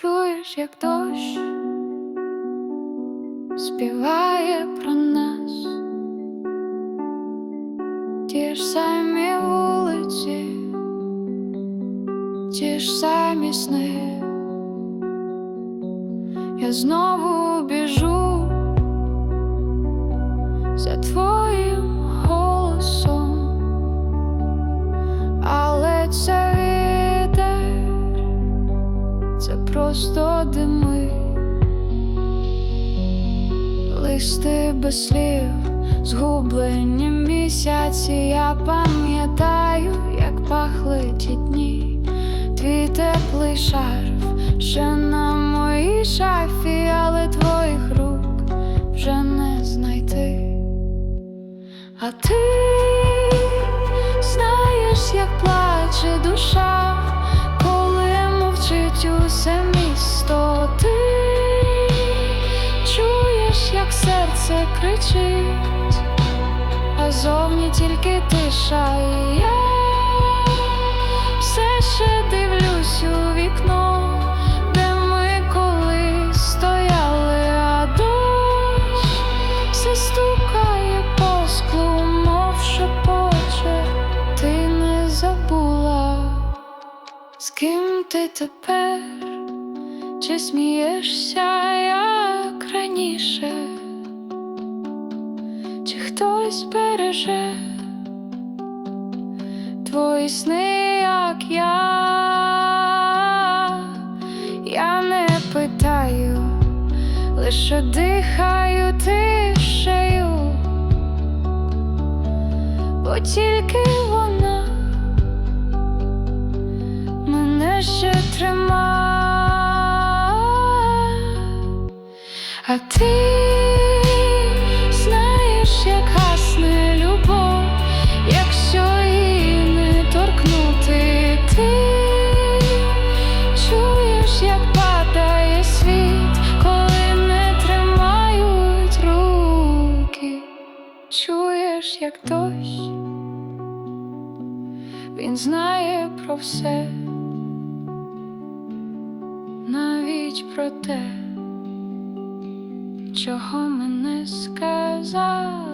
Чуєш, як дощ співає про нас, ті ж самі вулиці, ті ж самі сни. Я знову біжу за твоїм голосом, але це просто дими, листи без слів, згублені місяці. Я пам'ятаю, як пахли ті дні, твій теплий шарф ще на моїй шафі, але твоїх рук вже не знайти. А ти знаєш, як плаче душа, кричить, а зовні тільки тиша, і я. Все ще дивлюсь у вікно, де ми колись стояли, а дощ все стукає по склу, мов шепоче, ти не забула, з ким ти тепер, чи смієшся, чи хтось береже твої сни, як я, я не питаю лише дихаю тишею, бо тільки вона мене ще тримає, а ти як дощ, він знає про все, навіть про те, чого мене не сказали.